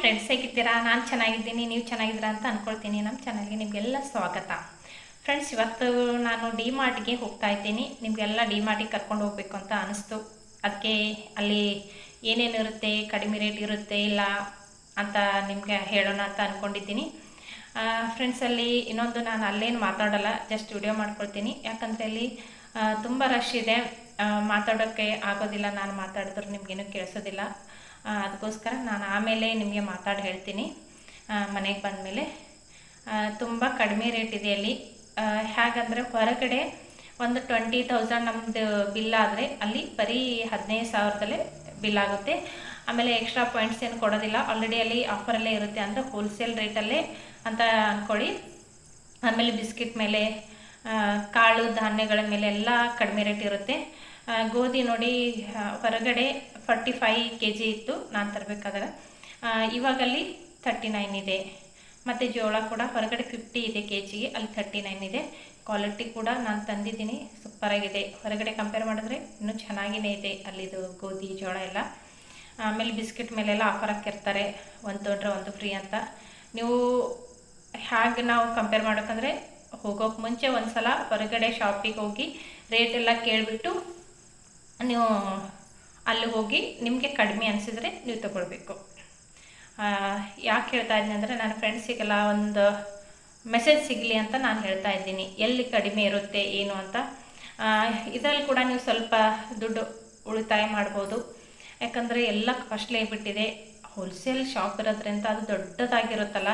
Friends ಹೇಗಿದ್ದೀರಾ? ನಾನು ಚೆನ್ನಾಗಿದ್ದೀನಿ, ನೀವು ಚೆನ್ನಾಗಿದ್ದೀರಾ ಅಂತ ಅಂದ್ಕೊಳ್ತೀನಿ ನಮ್ಮ ಚಾನಲ್ಗೆ ನಿಮಗೆಲ್ಲ ಸ್ವಾಗತ. ಫ್ರೆಂಡ್ಸ್ ಇವತ್ತು ನಾನು ಡಿ ಮಾರ್ಟ್ಗೆ ಹೋಗ್ತಾ ಇದ್ದೀನಿ. ನಿಮಗೆಲ್ಲ ಡಿ ಮಾರ್ಟಿಗೆ ಕರ್ಕೊಂಡು ಹೋಗ್ಬೇಕು ಅಂತ ಅನಿಸ್ತು. ಅದಕ್ಕೆ ಅಲ್ಲಿ ಏನೇನು ಇರುತ್ತೆ, ಕಡಿಮೆ ರೇಟ್ ಇರುತ್ತೆ ಇಲ್ಲ ಅಂತ ನಿಮಗೆ ಹೇಳೋಣ ಅಂತ ಅಂದ್ಕೊಂಡಿದ್ದೀನಿ ಫ್ರೆಂಡ್ಸ್ ಅಲ್ಲಿ ಇನ್ನೊಂದು ನಾನು ಅಲ್ಲೇನು ಮಾತಾಡಲ್ಲ ಜಸ್ಟ್ ವಿಡಿಯೋ ಮಾಡ್ಕೊಳ್ತೀನಿ. ಯಾಕಂದರೆ ಅಲ್ಲಿ ತುಂಬ ರಶ್ ಇದೆ. ಮಾತಾಡೋಕ್ಕೆ ಆಗೋದಿಲ್ಲ, ನಾನು ಮಾತಾಡಿದ್ರು ನಿಮಗೇನು ಕೇಳಿಸೋದಿಲ್ಲ. ಅದಕ್ಕೋಸ್ಕರ ನಾನು ಆಮೇಲೆ ನಿಮಗೆ ಮಾತಾಡಿ ಹೇಳ್ತೀನಿ. ಮನೆಗೆ ಬಂದಮೇಲೆ. ತುಂಬ ಕಡಿಮೆ ರೇಟ್ ಇದೆ ಅಲ್ಲಿ. ಹೇಗಂದರೆ ಹೊರಗಡೆ ಒಂದು ಟ್ವೆಂಟಿ ತೌಸಂಡ್ ನಮ್ಮದು ಬಿಲ್ ಆದರೆ ಅಲ್ಲಿ ಬರೀ ಹದಿನೈದು ಸಾವಿರದಲ್ಲೇ ಬಿಲ್ ಆಗುತ್ತೆ. ಆಮೇಲೆ ಎಕ್ಸ್ಟ್ರಾ ಪಾಯಿಂಟ್ಸ್ ಏನು ಕೊಡೋದಿಲ್ಲ. ಆಲ್ರೆಡಿ ಅಲ್ಲಿ ಆಫರಲ್ಲೇ ಇರುತ್ತೆ ಅಂದರೆ ಹೋಲ್ಸೇಲ್ ರೇಟಲ್ಲೇ ಅಂತ ಅಂದ್ಕೊಳ್ಳಿ ಆಮೇಲೆ ಬಿಸ್ಕಿಟ್ ಮೇಲೆ ಕಾಳು ಧಾನ್ಯಗಳ ಮೇಲೆ ಎಲ್ಲ ಕಡಿಮೆ ರೇಟ್ ಇರುತ್ತೆ. ಗೋಧಿ ನೋಡಿ ಹೊರಗಡೆ ಫಾರ್ಟಿ ಫೈ ಕೆ ಜಿ ಇತ್ತು, ನಾನು ತರಬೇಕಾದ್ರೆ ಇವಾಗಲ್ಲಿ ಥರ್ಟಿ ನೈನ್ ಇದೆ. ಮತ್ತು ಜೋಳ ಕೂಡ ಹೊರಗಡೆ ಫಿಫ್ಟಿ ಇದೆ ಕೆ ಜಿಗೆ ಅಲ್ಲಿ ತರ್ಟಿ ನೈನ್ ಇದೆ. ಕ್ವಾಲಿಟಿ ಕೂಡ ನಾನು ತಂದಿದ್ದೀನಿ ಸೂಪರಾಗಿದೆ ಹೊರಗಡೆ ಕಂಪೇರ್ ಮಾಡಿದ್ರೆ ಇನ್ನೂ ಚೆನ್ನಾಗಿಯೇ ಇದೆ ಅಲ್ಲಿದು ಗೋಧಿ, ಜೋಳ ಎಲ್ಲ. ಆಮೇಲೆ ಬಿಸ್ಕೆಟ್ ಮೇಲೆಲ್ಲ ಆಫರ್ ಹಾಕಿರ್ತಾರೆ, ಒಂದು ತೊಗೊಂಡ್ರೆ ಒಂದು ಫ್ರೀ ಅಂತ. ನೀವು ಹೇಗೆ ನಾವು ಕಂಪೇರ್ ಮಾಡೋಕ್ಕಂದ್ರೆ ಹೋಗೋಕೆ ಮುಂಚೆ ಒಂದು ಸಲ ಹೊರಗಡೆ ಶಾಪಿಗೆ ಹೋಗಿ ರೇಟ್ ಎಲ್ಲ ಕೇಳಿಬಿಟ್ಟು ನೀವು ಅಲ್ಲಿ ಹೋಗಿ ನಿಮಗೆ ಕಡಿಮೆ ಅನಿಸಿದರೆ ನೀವು ತಗೊಳ್ಬೇಕು. ಯಾಕೆ ಹೇಳ್ತಾ ಇದ್ದೀನಿ ಅಂದರೆ ನನ್ನ ಫ್ರೆಂಡ್ಸಿಗೆಲ್ಲ ಒಂದು ಮೆಸೇಜ್ ಸಿಗಲಿ ಅಂತ ನಾನು ಹೇಳ್ತಾ ಇದ್ದೀನಿ. ಎಲ್ಲಿ ಕಡಿಮೆ ಇರುತ್ತೆ, ಏನು ಅಂತ. ಇದರಲ್ಲಿ ಕೂಡ ನೀವು ಸ್ವಲ್ಪ ದುಡ್ಡು ಉಳಿತಾಯ ಮಾಡ್ಬೋದು. ಯಾಕಂದರೆ ಎಲ್ಲ ಕಾಸ್ಟ್ಲಿ ಆಗಿಬಿಟ್ಟಿದೆ ಹೋಲ್ಸೇಲ್ ಶಾಪ್ ಇರೋದ್ರಿಂದ ಅದು ದೊಡ್ಡದಾಗಿರುತ್ತಲ್ಲ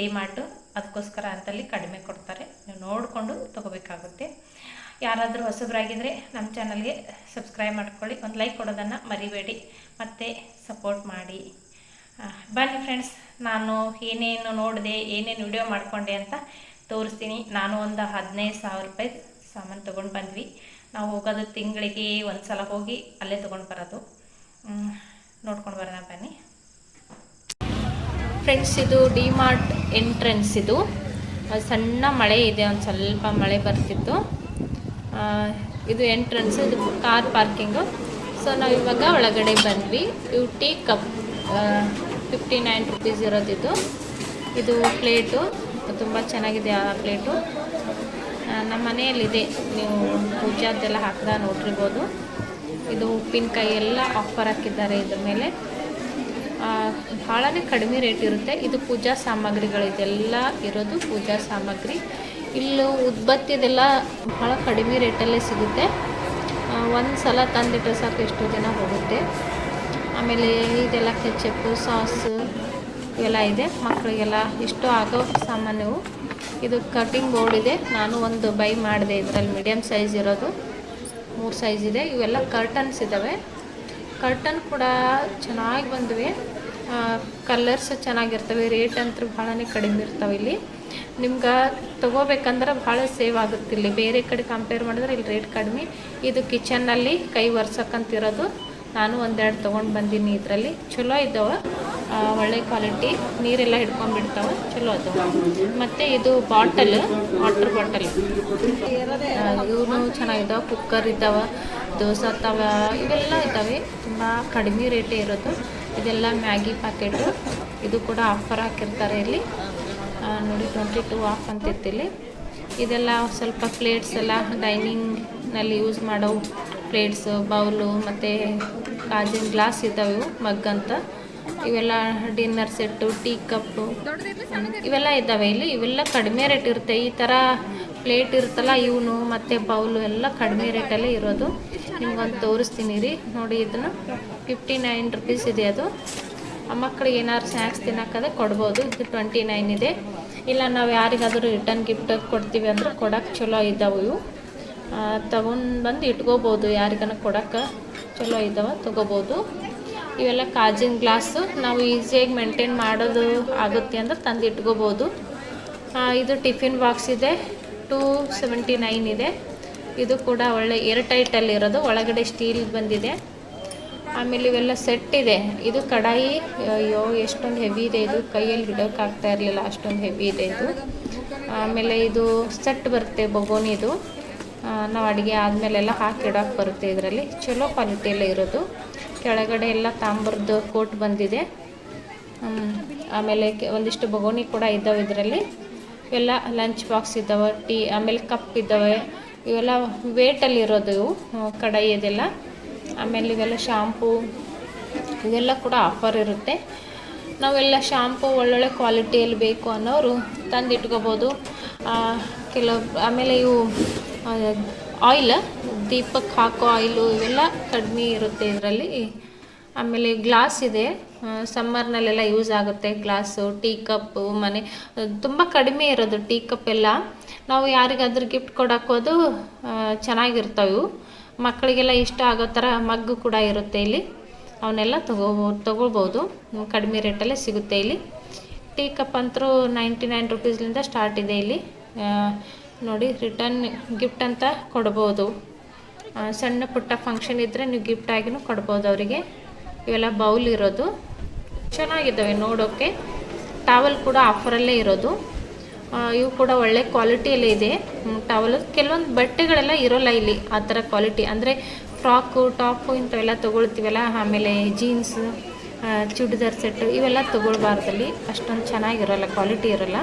ಡಿಮಾರ್ಟು ಅದಕ್ಕೋಸ್ಕರ ಅಂತಲ್ಲಿ ಕಡಿಮೆ ಕೊಡ್ತಾರೆ. ನೀವು ನೋಡಿಕೊಂಡು ತೊಗೋಬೇಕಾಗುತ್ತೆ. ಯಾರಾದರೂ ಹೊಸಬ್ರಾಗಿದ್ದರೆ ನಮ್ಮ ಚಾನಲ್ಗೆ ಸಬ್ಸ್ಕ್ರೈಬ್ ಮಾಡ್ಕೊಳ್ಳಿ. ಒಂದು ಲೈಕ್ ಕೊಡೋದನ್ನು ಮರಿಬೇಡಿ. ಮತ್ತು ಸಪೋರ್ಟ್ ಮಾಡಿ. ಬನ್ನಿ ಫ್ರೆಂಡ್ಸ್, ನಾನು ಏನೇನು ನೋಡಿದೆ, ಏನೇನು ವಿಡಿಯೋ ಮಾಡಿಕೊಂಡೆ ಅಂತ ತೋರಿಸ್ತೀನಿ. ನಾನು ಒಂದು ಹದಿನೈದು ಸಾವಿರ ರೂಪಾಯಿ ಸಾಮಾನು ತೊಗೊಂಡು ಬಂದ್ವಿ. ನಾವು ಹೋಗೋದು ತಿಂಗಳಿಗೆ ಒಂದು ಸಲ ಹೋಗಿ ಅಲ್ಲೇ ತೊಗೊಂಡು ಬರೋದು. ನೋಡ್ಕೊಂಡು ಬರೋಣ ಬನ್ನಿ. ಫ್ರೆಂಡ್ಸ್, ಇದು ಡಿ ಮಾರ್ಟ್ ಎಂಟ್ರೆನ್ಸ್ ಇದು. ಸಣ್ಣ ಮಳೆ ಇದೆ, ಒಂದು ಸ್ವಲ್ಪ ಮಳೆ ಬರ್ತಿತ್ತು. ಇದು ಎಂಟ್ರೆನ್ಸ್, ಇದು ಕಾರ್ ಪಾರ್ಕಿಂಗು. ಸೊ, ನಾವು ಇವಾಗ ಒಳಗಡೆ ಬಂದ್ವಿ. ಇವು tea cup fifty nine rupees ಇರೋದಿದ್ದು ಇದು ಪ್ಲೇಟು, ತುಂಬ ಚೆನ್ನಾಗಿದೆ ಆ ಪ್ಲೇಟು. ನಮ್ಮ ಮನೆಯಲ್ಲಿದೆ. ನೀವು ಪೂಜಾದ್ದೆಲ್ಲ ಹಾಕ್ದ ನೋಡಿರ್ಬೋದು ಇದು ಉಪ್ಪಿನಕಾಯಿ ಎಲ್ಲ ಆಫರ್ ಹಾಕಿದ್ದಾರೆ ಇದ್ರ ಮೇಲೆ. ಭಾಳನೇ ಕಡಿಮೆ ರೇಟ್ ಇರುತ್ತೆ. ಇದು ಪೂಜಾ ಸಾಮಗ್ರಿಗಳಿದೆಲ್ಲ ಇರೋದು ಪೂಜಾ ಸಾಮಗ್ರಿ. ಇಲ್ಲೂ ಉದ್ಬತ್ತಿದೆಲ್ಲ ಭಾಳ ಕಡಿಮೆ ರೇಟಲ್ಲೇ ಸಿಗುತ್ತೆ. ಒಂದು ಸಲ ತಂದಿಟ್ಟರೆ ಸಾಕು, ಎಷ್ಟು ದಿನ ಹೋಗುತ್ತೆ. ಆಮೇಲೆ ಇದೆಲ್ಲ ಕೆಚಪ್ಪು ಸಾಸ್ ಎಲ್ಲ ಇದೆ. ಮಕ್ಕಳಿಗೆಲ್ಲ ಇಷ್ಟು ಆಗೋ ಸಾಮಾನು. ಇದು ಕಟಿಂಗ್ ಬೋರ್ಡ್ ಇದೆ. ನಾನು ಒಂದು ಬೈ ಮಾಡಿದೆ. ಇದರಲ್ಲಿ ಮೀಡಿಯಮ್ ಸೈಜ್ ಇರೋದು. ಮೂರು ಸೈಜ್ ಇದೆ. ಇವೆಲ್ಲ ಕರ್ಟನ್ಸ್ ಇದ್ದಾವೆ ಕರ್ಟನ್ ಕೂಡ ಚೆನ್ನಾಗಿ ಬಂದಿವೆ. ಕಲರ್ಸ್ ಚೆನ್ನಾಗಿರ್ತವೆ ರೇಟ್ ಅಂತೂ ಭಾಳನೇ ಕಡಿಮೆ ಇರ್ತವೆ ಇಲ್ಲಿ. ನಿಮ್ಗೆ ತಗೋಬೇಕಂದ್ರೆ ಭಾಳ ಸೇವ್ ಆಗುತ್ತೆ ಇಲ್ಲಿ. ಬೇರೆ ಕಡೆ ಕಂಪೇರ್ ಮಾಡಿದ್ರೆ ಇಲ್ಲಿ ರೇಟ್ ಕಡಿಮೆ. ಇದು ಕಿಚನ್ನಲ್ಲಿ ಕೈ ಒರ್ಸಕ್ಕಂತಿರೋದು ನಾನು ಒಂದೆರಡು ತೊಗೊಂಡು ಬಂದೀನಿ ಇದರಲ್ಲಿ. ಚಲೋ ಇದ್ದಾವೆ. ಒಳ್ಳೆ ಕ್ವಾಲಿಟಿ ನೀರೆಲ್ಲ ಹಿಡ್ಕೊಂಡ್ಬಿಡ್ತಾವೆ. ಚಲೋ ಅದಾವೆ. ಮತ್ತು ಇದು ಬಾಟಲ್ ವಾಟರ್ ಬಾಟಲ್ ಇವನು ಚೆನ್ನಾಗಿದ್ದಾವೆ ಕುಕ್ಕರ್ ಇದ್ದಾವೆ. ದೋಸೆ ತವ ಇವೆಲ್ಲ ಇದ್ದಾವೆ. ತುಂಬ ಕಡಿಮೆ ರೇಟೇ ಇರೋದು. ಇದೆಲ್ಲ ಮ್ಯಾಗಿ ಪ್ಯಾಕೆಟು ಇದು ಕೂಡ ಆಫರ್ ಹಾಕಿರ್ತಾರೆ ಇಲ್ಲಿ. ನೋಡಿ ಟ್ವೆಂಟಿ ಟು ಆಫ್ ಅಂತಿರ್ತಿಲ್ಲಿ ಇದೆಲ್ಲ ಸ್ವಲ್ಪ ಪ್ಲೇಟ್ಸ್ ಎಲ್ಲ ಡೈನಿಂಗ್ನಲ್ಲಿ ಯೂಸ್ ಮಾಡೋ ಪ್ಲೇಟ್ಸು ಬೌಲು ಮತ್ತು ಗಾಜಿನ ಗ್ಲಾಸ್ ಇದ್ದಾವೆ ಇವು ಮಗ್ ಅಂತ. ಇವೆಲ್ಲ ಡಿನ್ನರ್ ಸೆಟ್ಟು ಟೀ ಕಪ್ಪು ಇವೆಲ್ಲ ಇದ್ದಾವೆ ಇಲ್ಲಿ. ಇವೆಲ್ಲ ಕಡಿಮೆ ರೇಟ್ ಇರುತ್ತೆ. ಈ ಥರ ಪ್ಲೇಟ್ ಇರುತ್ತಲ್ಲ, ಇವನು ಮತ್ತು ಬೌಲು ಎಲ್ಲ ಕಡಿಮೆ ರೇಟಲ್ಲೇ ಇರೋದು. ನಿಮ್ಗೊಂದು ತೋರಿಸ್ತೀನಿ ರೀ. ನೋಡಿ, ಇದನ್ನು ಫಿಫ್ಟಿ ನೈನ್ ರುಪೀಸ್ ಇದೆ ಅದು. ಮಕ್ಕಳಿಗೆ ಏನಾದ್ರು ಸ್ನ್ಯಾಕ್ಸ್ ತಿನ್ನೋಕ್ಕದೆ ಕೊಡ್ಬೋದು. ಇದು ಟ್ವೆಂಟಿ ನೈನ್ ಇದೆ. ಇಲ್ಲ, ನಾವು ಯಾರಿಗಾದರೂ ರಿಟರ್ನ್ ಗಿಫ್ಟ್ ಕೊಡ್ತೀವಿ ಅಂದ್ರೆ ಕೊಡೋಕ್ಕೆ ಚಲೋ ಇದ್ದಾವೆ ಇವು. ತಗೊಂಡು ಬಂದು ಇಟ್ಕೋಬೋದು. ಯಾರಿಗಾನ ಕೊಡೋಕೆ ಚಲೋ ಇದ್ದಾವೆ ತೊಗೋಬೋದು. ಇವೆಲ್ಲ ಕಾಜಿನ ಗ್ಲಾಸು ನಾವು ಈಸಿಯಾಗಿ ಮೇಂಟೈನ್ ಮಾಡೋದು ಆಗುತ್ತೆ ಅಂದ್ರೆ ತಂದು ಇಟ್ಕೋಬೋದು. ಇದು ಟಿಫಿನ್ ಬಾಕ್ಸ್ ಇದೆ. ಟೂ ಸೆವೆಂಟಿ ನೈನ್ ಇದೆ. ಇದು ಕೂಡ ಒಳ್ಳೆ ಏರ್ ಟೈಟಲ್ಲಿ ಇರೋದು. ಒಳಗಡೆ ಸ್ಟೀಲ್ ಬಂದಿದೆ. ಆಮೇಲೆ ಇವೆಲ್ಲ ಸೆಟ್ ಇದೆ. ಇದು ಕಡಾಯಿ, ಅಯ್ಯೋ, ಎಷ್ಟೊಂದು ಹೆವಿ ಇದೆ. ಇದು ಕೈಯಲ್ಲಿ ಹಿಡೋಕೆ ಆಗ್ತಾ ಇರಲಿಲ್ಲ. ಅಷ್ಟೊಂದು ಹೆವಿ ಇದೆ ಇದು. ಆಮೇಲೆ ಇದು ಸೆಟ್ ಬರುತ್ತೆ ಬೊಗೋನಿದು ನಾವು ಅಡುಗೆ ಆದಮೇಲೆಲ್ಲ ಹಾಕಿಡೋಕೆ ಬರುತ್ತೆ ಇದರಲ್ಲಿ. ಚಲೋ ಕ್ವಾಲಿಟಿಯಲ್ಲೇ ಇರೋದು. ಕೆಳಗಡೆ ಎಲ್ಲ ತಾಮ್ರದ ಕೋಟ್ ಬಂದಿದೆ. ಆಮೇಲೆ ಒಂದಿಷ್ಟು ಬಗೋನಿ ಕೂಡ ಇದ್ದಾವೆ ಇದರಲ್ಲಿ. ಎಲ್ಲ ಲಂಚ್ ಬಾಕ್ಸ್ ಇದ್ದಾವೆ, ಟೀ, ಆಮೇಲೆ ಕಪ್ ಇದ್ದಾವೆ. ಇವೆಲ್ಲ ವೇಟಲ್ಲಿರೋದು ಇವು ಕಡಾಯಿ ಇದೆಲ್ಲ. ಆಮೇಲೆ ಇವೆಲ್ಲ ಶಾಂಪೂ, ಇದೆಲ್ಲ ಕೂಡ ಆಫರ್ ಇರುತ್ತೆ. ನಾವೆಲ್ಲ ಶಾಂಪು ಒಳ್ಳೊಳ್ಳೆ ಕ್ವಾಲಿಟಿಯಲ್ಲಿ ಬೇಕು ಅನ್ನೋರು ತಂದಿಟ್ಕೋಬೋದು. ಕೆಲವು, ಆಮೇಲೆ ಇವು ಆಯಿಲ್ ದೀಪಕ್ಕೆ ಹಾಕೋ ಆಯಿಲು ಇವೆಲ್ಲ ಕಡಿಮೆ ಇರುತ್ತೆ ಇದರಲ್ಲಿ. ಆಮೇಲೆ ಗ್ಲಾಸ್ ಇದೆ. ಸಮ್ಮರ್ನಲ್ಲೆಲ್ಲ ಯೂಸ್ ಆಗುತ್ತೆ ಗ್ಲಾಸು, ಟೀ ಕಪ್ಪು, ಮನೆ ತುಂಬ ಕಡಿಮೆ ಇರೋದು, ಟೀ ಕಪ್ ಎಲ್ಲ. ನಾವು ಯಾರಿಗಾದ್ರೂ ಗಿಫ್ಟ್ ಕೊಡೋಕ್ಕೋದು ಚೆನ್ನಾಗಿರ್ತವೆ. ಮಕ್ಕಳಿಗೆಲ್ಲ ಇಷ್ಟ ಆಗೋ ಥರ ಮಗ್ಗು ಕೂಡ ಇರುತ್ತೆ ಇಲ್ಲಿ. ಅವನ್ನೆಲ್ಲ ತಗೋಬೋ ತೊಗೊಳ್ಬೋದು. ಕಡಿಮೆ ರೇಟಲ್ಲೇ ಸಿಗುತ್ತೆ ಇಲ್ಲಿ. ಟೀ ಕಪ್ ಅಂತರೂ ನೈಂಟಿ ನೈನ್ ರುಪೀಸ್ಲಿಂದ ಸ್ಟಾರ್ಟ್ ಇದೆ ಇಲ್ಲಿ. ನೋಡಿ ರಿಟರ್ನ್ ಗಿಫ್ಟ್ ಅಂತ ಕೊಡ್ಬೋದು. ಸಣ್ಣ ಪುಟ್ಟ ಫಂಕ್ಷನ್ ಇದ್ದರೆ ನೀವು ಗಿಫ್ಟ್ ಆಗಿನೂ ಕೊಡ್ಬೋದು ಅವರಿಗೆ. ಇವೆಲ್ಲ ಬೌಲ್ ಇರೋದು. ಚೆನ್ನಾಗಿದ್ದಾವೆ ನೋಡೋಕ್ಕೆ ಟಾವೆಲ್ ಕೂಡ ಆಫರಲ್ಲೇ ಇರೋದು. ಇವು ಕೂಡ ಒಳ್ಳೆ ಕ್ವಾಲಿಟಿಯಲ್ಲೇ ಇದೆ. ಟವಲ್ ಕೆಲವೊಂದು ಬಟ್ಟೆಗಳೆಲ್ಲ ಇರೋಲ್ಲ ಇಲ್ಲಿ, ಆ ಥರ ಕ್ವಾಲಿಟಿ. ಅಂದರೆ ಫ್ರಾಕು ಟಾಪು ಇಂಥವೆಲ್ಲ ತೊಗೊಳ್ತೀವಲ್ಲ, ಆಮೇಲೆ ಜೀನ್ಸ್ ಚೂಡಿದಾರ್ ಸೆಟ್ಟು ಇವೆಲ್ಲ ತೊಗೊಳ್ಬಾರ್ದಲ್ಲಿ ಅಷ್ಟೊಂದು ಚೆನ್ನಾಗಿರೋಲ್ಲ ಕ್ವಾಲಿಟಿ ಇರೋಲ್ಲ.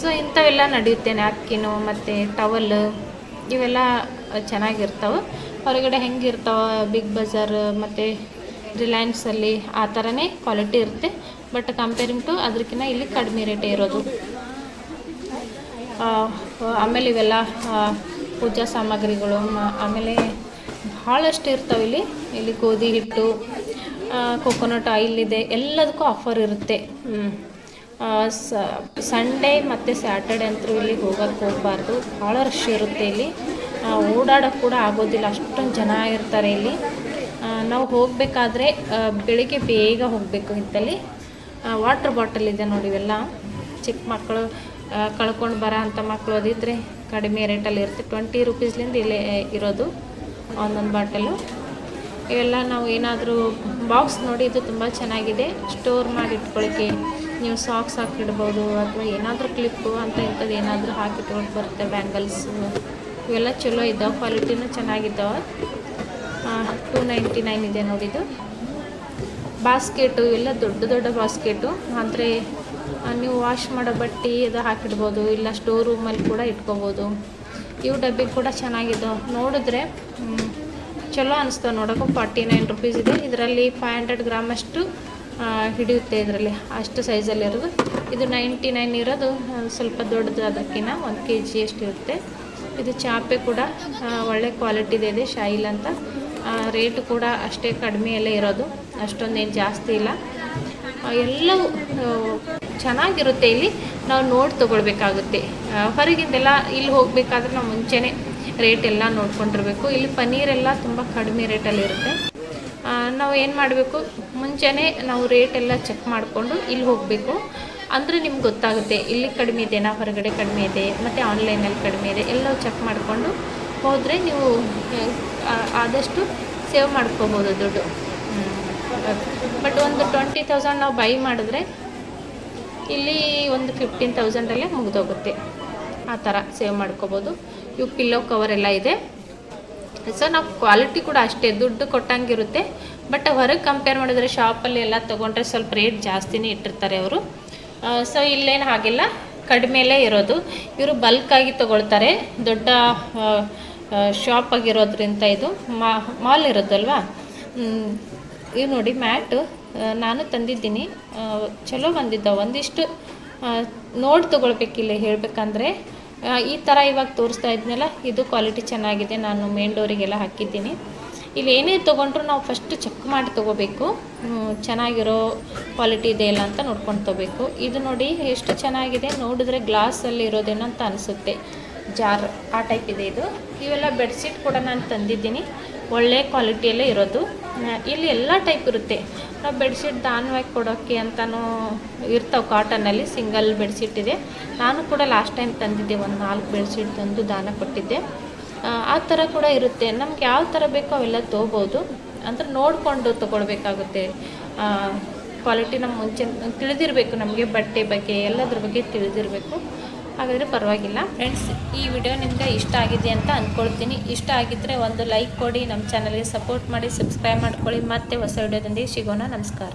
ಸೊ ಇಂಥವೆಲ್ಲ ನಡೆಯುತ್ತೆ ನ್ಯಾಪ್ಕಿನು ಮತ್ತು ಟವಲ್ ಇವೆಲ್ಲ ಚೆನ್ನಾಗಿರ್ತಾವೆ. ಹೊರಗಡೆ ಹೆಂಗಿರ್ತಾವೆ ಬಿಗ್ ಬಜಾರ್ ಮತ್ತು ರಿಲಯನ್ಸಲ್ಲಿ ಆ ಥರನೇ ಕ್ವಾಲಿಟಿ ಇರುತ್ತೆ. ಬಟ್ ಕಂಪೇರಿಂಗ್ ಟು ಅದಕ್ಕಿಂತ ಇಲ್ಲಿ ಕಡಿಮೆ ರೇಟೇ ಇರೋದು. ಆಮೇಲೆ ಇವೆಲ್ಲ ಪೂಜಾ ಸಾಮಗ್ರಿಗಳು ಆಮೇಲೆ ಭಾಳಷ್ಟು ಇರ್ತಾವೆ ಇಲ್ಲಿ. ಇಲ್ಲಿ ಗೋಧಿ ಹಿಟ್ಟು ಕೊಕೊನಟ್ ಆಯಿಲ್ ಇದೆ ಎಲ್ಲದಕ್ಕೂ ಆಫರ್ ಇರುತ್ತೆ. ಸಂಡೇ ಮತ್ತು ಸ್ಯಾಟರ್ಡೆ ಅಂತೂ ಇಲ್ಲಿ ಹೋಗೋಕ್ಕೆ ಹೋಗಬಾರ್ದು. ಭಾಳ ರಶ್ ಇರುತ್ತೆ ಇಲ್ಲಿ. ಓಡಾಡೋಕ್ಕೆ ಕೂಡ ಆಗೋದಿಲ್ಲ ಅಷ್ಟೊಂದು ಜನ ಇರ್ತಾರೆ ಇಲ್ಲಿ. ನಾವು ಹೋಗಬೇಕಾದ್ರೆ ಬೆಳಿಗ್ಗೆ ಬೇಗ ಹೋಗಬೇಕು ಇಂತಲ್ಲಿ ವಾಟ್ರ್ ಬಾಟಲ್ ಇದೆ ನೋಡಿ ಇವೆಲ್ಲ. ಚಿಕ್ಕ ಮಕ್ಕಳು ಕಳ್ಕೊಂಡು ಬರೋ ಅಂಥ ಮಕ್ಕಳು ಅದಿದ್ರೆ ಕಡಿಮೆ ರೇಟಲ್ಲಿ ಇರುತ್ತೆ. ಟ್ವೆಂಟಿ ರುಪೀಸ್ಲಿಂದ ಇಲ್ಲೇ ಇರೋದು ಒಂದೊಂದು ಬಾಟಲು ಇವೆಲ್ಲ ನಾವು ಏನಾದರೂ ಬಾಕ್ಸ್ ನೋಡಿ ಇದು ತುಂಬ ಚೆನ್ನಾಗಿದೆ. ಸ್ಟೋರ್ ಮಾಡಿ ಇಟ್ಕೊಳ್ಳಿಕ್ಕೆ ನೀವು ಸಾಕ್ಸ್ ಹಾಕಿಡ್ಬೋದು ಅಥವಾ ಏನಾದರೂ ಕ್ಲಿಪ್ಪು ಅಂತ ಇಂಥದ್ದು ಏನಾದರೂ ಹಾಕಿಟ್ಕೊಂಡು ಬರುತ್ತೆ ಬ್ಯಾಂಗಲ್ಸು ಇವೆಲ್ಲ ಚಲೋ ಇದ್ದಾವೆ ಕ್ವಾಲಿಟಿನೂ ಚೆನ್ನಾಗಿದ್ದಾವೆ. ಟೂ ನೈಂಟಿ ನೈನ್ ಇದೆ ನೋಡಿದ್ದು ಬಾಸ್ಕೆಟು ಇವೆಲ್ಲ ದೊಡ್ಡ ದೊಡ್ಡ ಬಾಸ್ಕೆಟು ಅಂದರೆ ನೀವು ವಾಶ್ ಮಾಡೋ ಬಟ್ಟೆ ಅದು ಹಾಕಿಡ್ಬೋದು, ಇಲ್ಲ ಸ್ಟೋರ್ ರೂಮಲ್ಲಿ ಕೂಡ ಇಟ್ಕೋಬೋದು. ಇವು ಡಬ್ಬಿ ಕೂಡ ಚೆನ್ನಾಗಿದ್ದವು ನೋಡಿದ್ರೆ ಚಲೋ ಅನಿಸ್ತವೆ ನೋಡೋಕೆ ಫಾರ್ಟಿ ನೈನ್ ರುಪೀಸ್ ಇದೆ. ಇದರಲ್ಲಿ ಫೈವ್ ಹಂಡ್ರೆಡ್ ಗ್ರಾಮ್ ಅಷ್ಟು ಹಿಡಿಯುತ್ತೆ ಇದರಲ್ಲಿ. ಅಷ್ಟು ಸೈಜಲ್ಲಿ ಇರೋದು. ಇದು ನೈಂಟಿ ನೈನ್ ಇರೋದು ಸ್ವಲ್ಪ ದೊಡ್ಡದು ಅದಕ್ಕಿಂತ ಒಂದು ಕೆ ಜಿ ಅಷ್ಟು ಇರುತ್ತೆ. ಇದು ಚಾಪೆ ಕೂಡ ಒಳ್ಳೆ ಕ್ವಾಲಿಟಿದೆ ಇದೆ ಶೈಲ್ ಅಂತ. ರೇಟು ಕೂಡ ಅಷ್ಟೇ ಕಡಿಮೆಯಲ್ಲೇ ಇರೋದು. ಅಷ್ಟೊಂದೇನು ಜಾಸ್ತಿ ಇಲ್ಲ. ಎಲ್ಲವೂ ಚೆನ್ನಾಗಿರುತ್ತೆ ಇಲ್ಲಿ. ನಾವು ನೋಡಿ ತೊಗೊಳ್ಬೇಕಾಗುತ್ತೆ. ಹೊರಗಿಂದೆಲ್ಲ ಇಲ್ಲಿ ಹೋಗಬೇಕಾದ್ರೆ ನಾವು ಮುಂಚೆನೇ ರೇಟ್ ಎಲ್ಲ ನೋಡ್ಕೊಂಡಿರಬೇಕು. ಇಲ್ಲಿ ಪನ್ನೀರೆಲ್ಲ ತುಂಬ ಕಡಿಮೆ ರೇಟಲ್ಲಿ ಇರುತ್ತೆ. ನಾವು ಏನು ಮಾಡಬೇಕು? ಮುಂಚೆನೇ ನಾವು ರೇಟ್ ಎಲ್ಲ ಚೆಕ್ ಮಾಡಿಕೊಂಡು ಇಲ್ಲಿ ಹೋಗಬೇಕು. ಅಂದರೆ ನಿಮ್ಗೆ ಗೊತ್ತಾಗುತ್ತೆ, ಇಲ್ಲಿ ಕಡಿಮೆ ಇದೆಯಾ ಹೊರಗಡೆ ಕಡಿಮೆ ಇದೆ, ಮತ್ತು ಆನ್ಲೈನಲ್ಲಿ ಕಡಿಮೆ ಇದೆ, ಎಲ್ಲ ಚೆಕ್ ಮಾಡಿಕೊಂಡು ಹೋದರೆ ನೀವು ಆದಷ್ಟು ಸೇವ್ ಮಾಡ್ಕೋಬೋದು ದುಡ್ಡು. ಬಟ್ ಒಂದು ಟ್ವೆಂಟಿ ತೌಸಂಡ್ ನಾವು ಬೈ ಮಾಡಿದ್ರೆ ಇಲ್ಲಿ ಒಂದು ಫಿಫ್ಟೀನ್ ತೌಸಂಡಲ್ಲೇ ಮುಗಿದೋಗುತ್ತೆ. ಆ ಥರ ಸೇವ್ ಮಾಡ್ಕೋಬೋದು. ಇವು ಪಿಲ್ಲೋ ಕವರ್ ಎಲ್ಲ ಇದೆ. ಸೊ ನಾವು ಕ್ವಾಲಿಟಿ ಕೂಡ ಅಷ್ಟೇ, ದುಡ್ಡು ಕೊಟ್ಟಂಗಿರುತ್ತೆ. ಬಟ್ ಹೊರಗೆ ಕಂಪೇರ್ ಮಾಡಿದ್ರೆ ಶಾಪಲ್ಲಿ ಎಲ್ಲ ತೊಗೊಂಡ್ರೆ ಸ್ವಲ್ಪ ರೇಟ್ ಜಾಸ್ತಿನೇ ಇಟ್ಟಿರ್ತಾರೆ ಅವರು. ಸೊ ಇಲ್ಲೇನು ಹಾಗಿಲ್ಲ. ಕಡಿಮೆಲೇ ಇರೋದು. ಇವರು ಬಲ್ಕಾಗಿ ತೊಗೊಳ್ತಾರೆ. ದೊಡ್ಡ ಶಾಪ್ ಆಗಿರೋದ್ರಿಂದ ಇದು. ಮಾಲ್ ಇರೋದಲ್ವಾ. ಇವು ನೋಡಿ ಮ್ಯಾಟು. ನಾನು ತಂದಿದ್ದೀನಿ. ಚಲೋ ಬಂದಿದ್ದವು ಒಂದಿಷ್ಟು ನೋಡಿ ತೊಗೊಳ್ಬೇಕಿಲ್ಲ ಹೇಳಬೇಕಂದ್ರೆ ಈ ಥರ ಇವಾಗ ತೋರಿಸ್ತಾ ಇದ್ನಲ್ಲ, ಇದು ಕ್ವಾಲಿಟಿ ಚೆನ್ನಾಗಿದೆ. ನಾನು ಮೇನ್ ಡೋರಿಗೆಲ್ಲ ಹಾಕಿದ್ದೀನಿ. ಇಲ್ಲಿ ಏನೇ ತೊಗೊಂಡ್ರು ನಾವು ಫಸ್ಟ್ ಚೆಕ್ ಮಾಡಿ ತೊಗೋಬೇಕು. ಚೆನ್ನಾಗಿರೋ ಕ್ವಾಲಿಟಿ ಇದೆ ಇಲ್ಲ ಅಂತ ನೋಡ್ಕೊಂಡು ತೊಗೋಬೇಕು. ಇದು ನೋಡಿ ಎಷ್ಟು ಚೆನ್ನಾಗಿದೆ. ನೋಡಿದ್ರೆ ಗ್ಲಾಸಲ್ಲಿ ಇರೋದೇನೋ ಅಂತ ಅನಿಸುತ್ತೆ. ಜಾರ್, ಆ ಟೈಪ್ ಇದೆ ಇದು. ಇವೆಲ್ಲ ಬೆಡ್ಶೀಟ್ ಕೂಡ ನಾನು ತಂದಿದ್ದೀನಿ. ಒಳ್ಳೆ ಕ್ವಾಲಿಟಿಯಲ್ಲೇ ಇರೋದು. ಇಲ್ಲಿ ಎಲ್ಲ ಟೈಪ್ ಇರುತ್ತೆ. ನಾವು ಬೆಡ್ಶೀಟ್ ದಾನವಾಗಿ ಕೊಡೋಕ್ಕೆ ಅಂತಲೂ ಇರ್ತಾವೆ ಕಾಟನಲ್ಲಿ ಸಿಂಗಲ್ ಬೆಡ್ಶೀಟ್ ಇದೆ. ನಾನು ಕೂಡ ಲಾಸ್ಟ್ ಟೈಮ್ ತಂದಿದ್ದೆ ಒಂದು ನಾಲ್ಕು ಬೆಡ್ಶೀಟ್ ತಂದು ದಾನ ಕೊಟ್ಟಿದ್ದೆ. ಆ, ಥರ ಕೂಡ ಇರುತ್ತೆ. ನಮ್ಗೆ ಯಾವ ಥರ ಬೇಕೋ ಅವೆಲ್ಲ ತೊಗೋಬೋದು. ಅಂದ್ರೆ ನೋಡಿಕೊಂಡು ತೊಗೊಳ್ಬೇಕಾಗುತ್ತೆ. ಕ್ವಾಲಿಟಿ ನಮ್ಮ ಮುಂಚೆ ತಿಳಿದಿರಬೇಕು ನಮಗೆ ಬಟ್ಟೆ ಬಗ್ಗೆ ಎಲ್ಲದ್ರ ಬಗ್ಗೆ ತಿಳಿದಿರಬೇಕು. ಹಾಗಾದರೆ ಪರವಾಗಿಲ್ಲ. ಫ್ರೆಂಡ್ಸ್ ಈ ವಿಡಿಯೋ ನಿಮಗೆ ಇಷ್ಟ ಆಗಿದೆ ಅಂತ ಅಂದ್ಕೊಳ್ತೀನಿ ಇಷ್ಟ ಆಗಿದ್ದರೆ ಒಂದು ಲೈಕ್ ಕೊಡಿ, ನಮ್ಮ ಚಾನಲ್ಗೆ ಸಪೋರ್ಟ್ ಮಾಡಿ ಸಬ್ಸ್ಕ್ರೈಬ್ ಮಾಡ್ಕೊಳ್ಳಿ. ಮತ್ತೆ ಹೊಸ ವಿಡಿಯೋದೊಂದಿಗೆ ಸಿಗೋಣ. ನಮಸ್ಕಾರ.